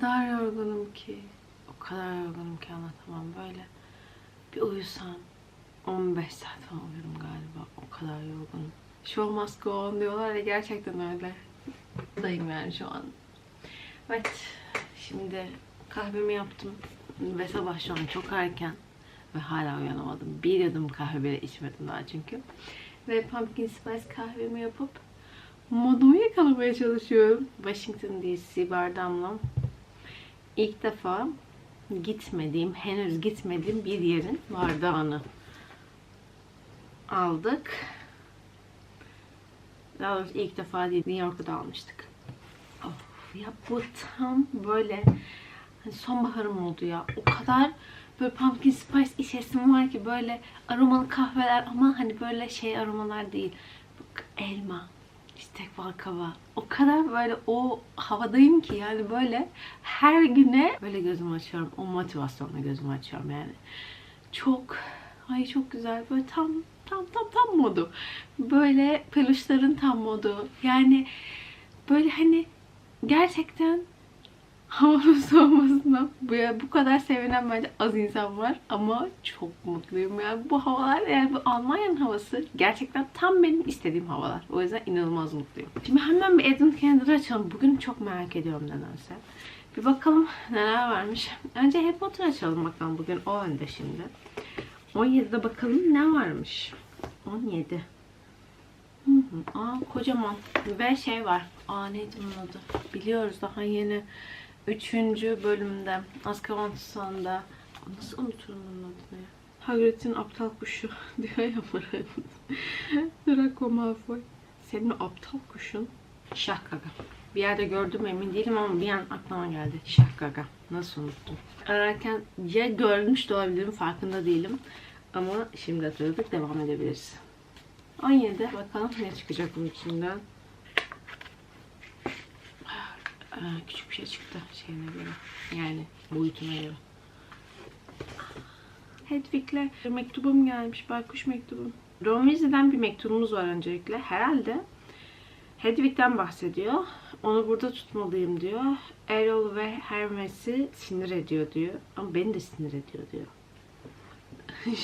kadar yorgunum ki. O kadar yorgunum ki anlatamam böyle. Bir uyusam 15 saat falan uyurum galiba. O kadar yorgunum. Show must go on diyorlar ya gerçekten öyle. Dayım yani şu an. Evet. Şimdi kahvemi yaptım. Ve sabah şu an çok erken. Ve hala uyanamadım. Bir yudum kahve bile içmedim daha çünkü. Ve pumpkin spice kahvemi yapıp modumu yakalamaya çalışıyorum. Washington DC bardağımla ilk defa gitmediğim, henüz gitmediğim bir yerin bardağını aldık. Daha doğrusu ilk defa değil, New York'ta almıştık. Of ya bu tam böyle hani sonbaharım oldu ya. O kadar böyle pumpkin spice içesim var ki böyle aromalı kahveler ama hani böyle şey aromalar değil. Bak, elma, işte balkaba. O kadar böyle o havadayım ki yani böyle her güne böyle gözümü açıyorum. O motivasyonla gözümü açıyorum yani. Çok ay çok güzel böyle tam tam tam tam modu. Böyle peluşların tam modu. Yani böyle hani gerçekten havanın soğumasına bu, bu kadar sevinen bence az insan var ama çok mutluyum yani bu havalar yani bu Almanya'nın havası gerçekten tam benim istediğim havalar o yüzden inanılmaz mutluyum. Şimdi hemen bir Advent Calendar açalım bugün çok merak ediyorum nedense. Bir bakalım neler varmış. Önce Harry Potter açalım bakalım bugün o önde şimdi. 17'de bakalım ne varmış. 17. Hı hı. Aa kocaman. Ve şey var. Aa neydi bunun adı? Biliyoruz daha yeni. Üçüncü bölümde. Azkaban Tutsağı'nda. Nasıl unuturum bunun adını ya? Hagrid'in aptal kuşu diyor ya. Draco Malfoy. Senin o aptal kuşun Şahkaga. Bir yerde gördüm emin değilim ama bir an aklıma geldi. Şahkaga. Nasıl unuttum? Ararken ya görmüş de olabilirim farkında değilim. Ama şimdi hatırladık devam edebiliriz. 17. Bakalım ne çıkacak bunun içinden. Küçük bir şey çıktı şeyine göre. Yani boyutuna göre. Hedwig'le mektubum gelmiş. Baykuş mektubum. Romizli'den bir mektubumuz var öncelikle. Herhalde Hedwig'den bahsediyor. Onu burada tutmalıyım diyor. Errol ve Hermes'i sinir ediyor diyor. Ama beni de sinir ediyor diyor.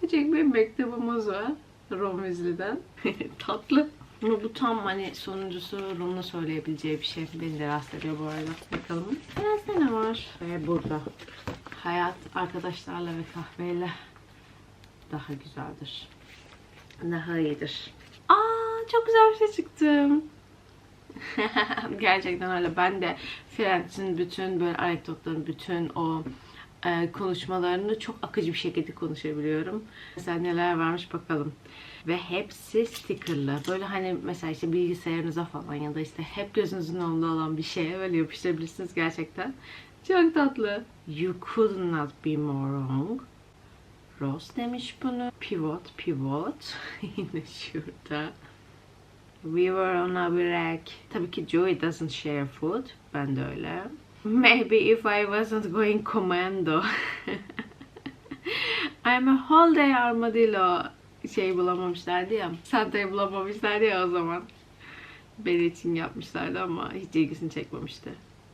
Küçük bir mektubumuz var. Romizli'den. Tatlı. Ama bu tam hani sonuncusu Rum'la söyleyebileceği bir şey. Beni de rahatsız ediyor bu arada. Bakalım. Biraz ne var? Ve burada. Hayat arkadaşlarla ve kahveyle daha güzeldir. Daha iyidir. Aa çok güzel bir şey çıktı. Gerçekten öyle. Ben de Friends'in bütün böyle anekdotların bütün o konuşmalarını çok akıcı bir şekilde konuşabiliyorum. Mesela neler varmış bakalım. Ve hepsi stickerlı. Böyle hani mesela işte bilgisayarınıza falan ya da işte hep gözünüzün önünde olan bir şeye böyle yapıştırabilirsiniz gerçekten. Çok tatlı. You could not be more wrong. Rose demiş bunu. Pivot, pivot. Yine şurada. We were on a break. Tabii ki Joey doesn't share food. Ben de öyle. Maybe if I wasn't going commando. I'm a whole day armadillo. Şey bulamamışlardı ya. Santa'yı bulamamışlardı ya o zaman. Benim için yapmışlardı ama hiç ilgisini çekmemişti.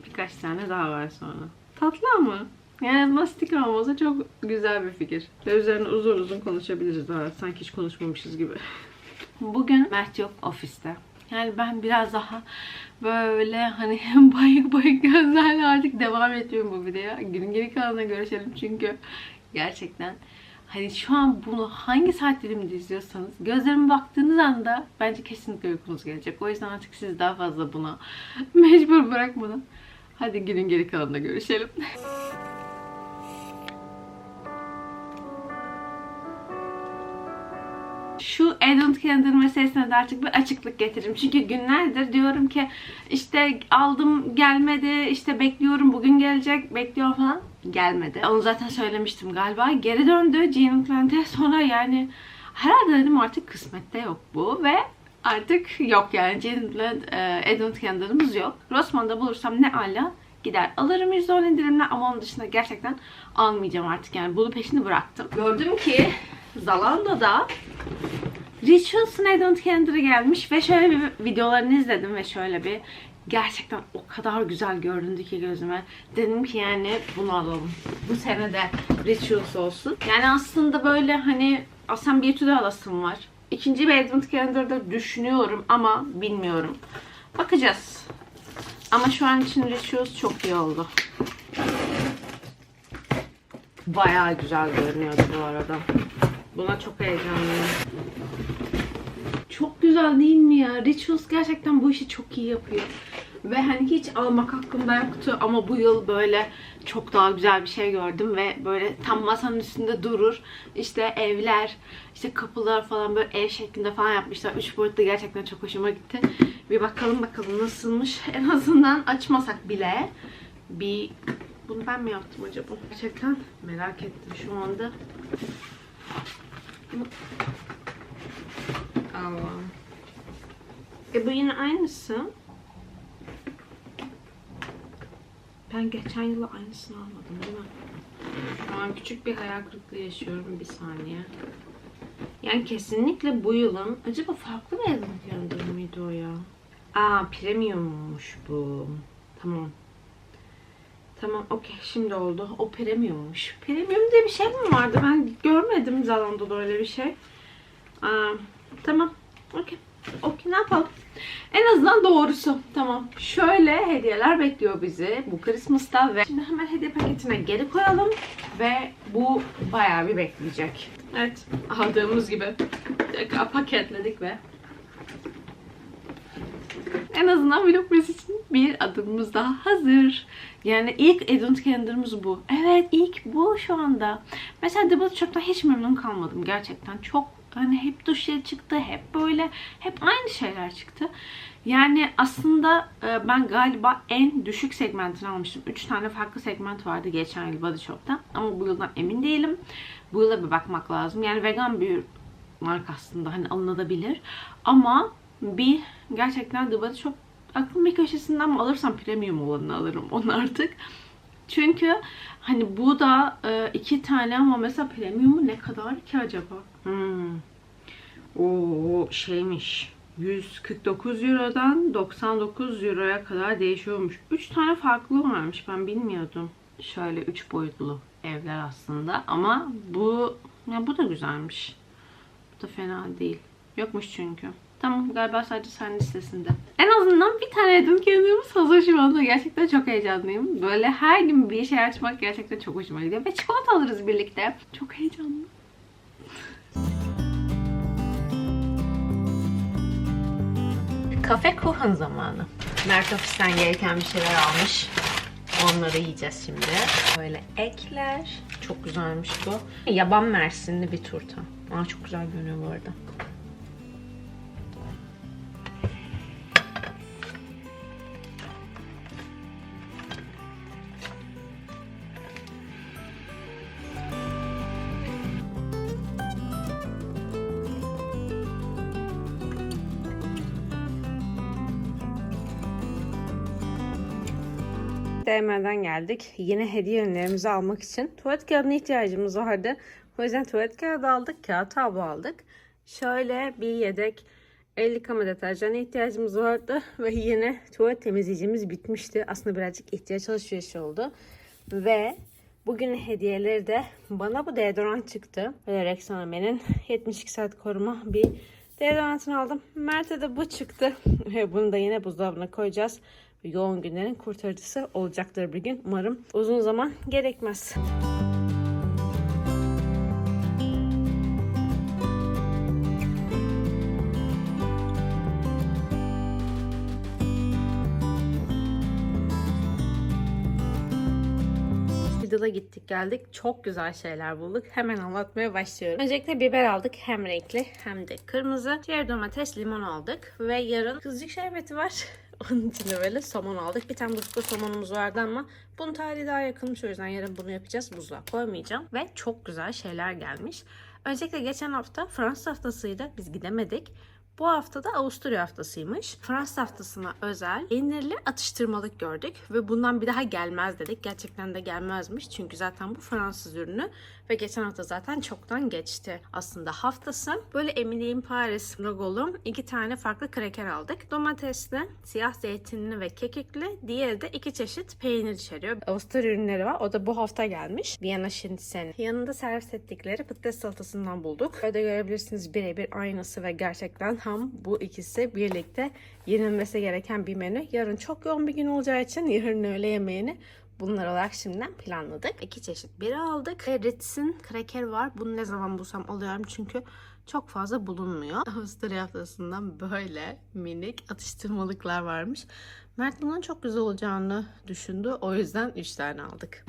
Birkaç tane daha var sonra. Tatlı ama. Yani sticker olmasa çok güzel bir fikir. Ve üzerine uzun uzun konuşabiliriz daha. Sanki hiç konuşmamışız gibi. Bugün Mert yok ofiste. Yani ben biraz daha böyle hani bayık bayık gözlerle artık devam ediyorum bu videoya. Günün geri kalanına görüşelim çünkü gerçekten hani şu an bunu hangi saat diliminde izliyorsanız gözlerime baktığınız anda bence kesinlikle uykunuz gelecek. O yüzden artık sizi daha fazla buna mecbur bırakmadan hadi günün geri kalanında görüşelim. şu Advent Calendar meselesine de artık bir açıklık getireyim. Çünkü günlerdir diyorum ki işte aldım gelmedi, işte bekliyorum bugün gelecek, bekliyorum falan. Gelmedi. Onu zaten söylemiştim galiba. Geri döndü Jean Plant'e sonra yani herhalde dedim artık kısmette yok bu ve artık yok yani Plant e, Advent Calendar'ımız yok. Rossmann'da bulursam ne ala gider alırım %10 indirimle ama onun dışında gerçekten almayacağım artık yani bunu peşini bıraktım. Gördüm ki Zalando'da Rituals'ın Advent Calendar'ı gelmiş ve şöyle bir videolarını izledim ve şöyle bir gerçekten o kadar güzel göründü ki gözüme. Dedim ki yani bunu alalım. Bu sene de Rituals olsun. Yani aslında böyle hani Aslan Beauty'de alasım var. İkinci bir Advent Calendar'da düşünüyorum ama bilmiyorum. Bakacağız. Ama şu an için Rituals çok iyi oldu. Bayağı güzel görünüyordu bu arada. Buna çok heyecanlıyım. Çok güzel değil mi ya? Rituals gerçekten bu işi çok iyi yapıyor. Ve hani hiç almak aklımda yoktu ama bu yıl böyle çok daha güzel bir şey gördüm ve böyle tam masanın üstünde durur. İşte evler, işte kapılar falan böyle ev şeklinde falan yapmışlar. Üç boyutlu gerçekten çok hoşuma gitti. Bir bakalım bakalım nasılmış. En azından açmasak bile bir bunu ben mi yaptım acaba? Gerçekten merak ettim şu anda. Allah'ım. E bu yine aynısı. Ben geçen yıla aynısını almadım değil mi? Şu an küçük bir hayal kırıklığı yaşıyorum bir saniye. Yani kesinlikle bu yılın acaba farklı bir yanında mıydı o ya? Aa premiummuş bu. Tamam. Tamam okey şimdi oldu. O premiummuş. Premium diye bir şey mi vardı? Ben görmedim Zalando'da öyle bir şey. Aa, tamam. Okey. Okey ne yapalım? En azından doğrusu. Tamam. Şöyle hediyeler bekliyor bizi bu Christmas'ta ve şimdi hemen hediye paketine geri koyalım ve bu bayağı bir bekleyecek. Evet. Aldığımız gibi paketledik ve en azından Vlogmas için bir adımımız daha hazır. Yani ilk Advent Calendar'ımız bu. Evet ilk bu şu anda. Mesela Double Chop'ta hiç memnun kalmadım gerçekten. Çok hani hep duşya çıktı, hep böyle, hep aynı şeyler çıktı. Yani aslında e, ben galiba en düşük segmentini almıştım. 3 tane farklı segment vardı geçen yıl Body Shop'ta. Ama bu yıldan emin değilim. Bu yıla bir bakmak lazım. Yani vegan bir marka aslında hani alınabilir. Ama bir gerçekten The Body Shop aklım bir köşesinden mi alırsam premium olanını alırım onu artık. Çünkü hani bu da e, iki tane ama mesela premiumu ne kadar ki acaba? Hmm. Oo şeymiş. 149 Euro'dan 99 Euro'ya kadar değişiyormuş. 3 tane farklı varmış. Ben bilmiyordum. Şöyle 3 boyutlu evler aslında ama bu ya bu da güzelmiş. Bu da fena değil. Yokmuş çünkü. Tamam galiba sadece sen listesinde. En azından bir tane Edwin kendimiz hazır şu anda. Gerçekten çok heyecanlıyım. Böyle her gün bir şey açmak gerçekten çok hoşuma gidiyor. Ve çikolata alırız birlikte. Çok heyecanlı. Kafe Kuhan zamanı. Mert ofisten gereken bir şeyler almış. Onları yiyeceğiz şimdi. Böyle ekler. Çok güzelmiş bu. Yaban mersinli bir turta. Aa, çok güzel görünüyor bu arada. DM'den geldik. Yine hediye ürünlerimizi almak için. Tuvalet kağıdına ihtiyacımız vardı. O yüzden tuvalet kağıdı aldık. Kağıt tablo aldık. Şöyle bir yedek el yıkama deterjanı ihtiyacımız vardı. Ve yine tuvalet temizleyicimiz bitmişti. Aslında birazcık ihtiyaç alışverişi oldu. Ve bugün hediyeleri de bana bu deodorant çıktı. Böyle Rexona Men'in 72 saat koruma bir deodorantını aldım. Mert'e de bu çıktı. Bunu da yine buzdolabına koyacağız yoğun günlerin kurtarıcısı olacaktır bir gün. Umarım uzun zaman gerekmez. Lidl'a gittik geldik. Çok güzel şeyler bulduk. Hemen anlatmaya başlıyorum. Öncelikle biber aldık. Hem renkli hem de kırmızı. Diğer domates, limon aldık. Ve yarın kızcık şerbeti var. Onun için de böyle somon aldık. Bir tane buzlu somonumuz vardı ama bunun tarihi daha yakınmış. O yüzden yarın bunu yapacağız. Buzluğa koymayacağım. Ve çok güzel şeyler gelmiş. Öncelikle geçen hafta Fransız haftasıydı. Biz gidemedik. Bu hafta da Avusturya haftasıymış. Fransız haftasına özel peynirli atıştırmalık gördük ve bundan bir daha gelmez dedik. Gerçekten de gelmezmiş çünkü zaten bu Fransız ürünü ve geçen hafta zaten çoktan geçti. Aslında haftası böyle Emily'in Paris logolu iki tane farklı kraker aldık. Domatesli, siyah zeytinli ve kekikli. Diğeri de iki çeşit peynir içeriyor. Avusturya ürünleri var. O da bu hafta gelmiş. Viyana Schnitzel. Yanında servis ettikleri patates salatasından bulduk. Böyle görebilirsiniz birebir aynısı ve gerçekten tam bu ikisi birlikte yenilmesi gereken bir menü. Yarın çok yoğun bir gün olacağı için yarın öğle yemeğini Bunlar olarak şimdiden planladık. İki çeşit biri aldık. Ritz'in kraker var. Bunu ne zaman bulsam alıyorum çünkü çok fazla bulunmuyor. Avusturya haftasından böyle minik atıştırmalıklar varmış. Mert bunun çok güzel olacağını düşündü. O yüzden 3 tane aldık.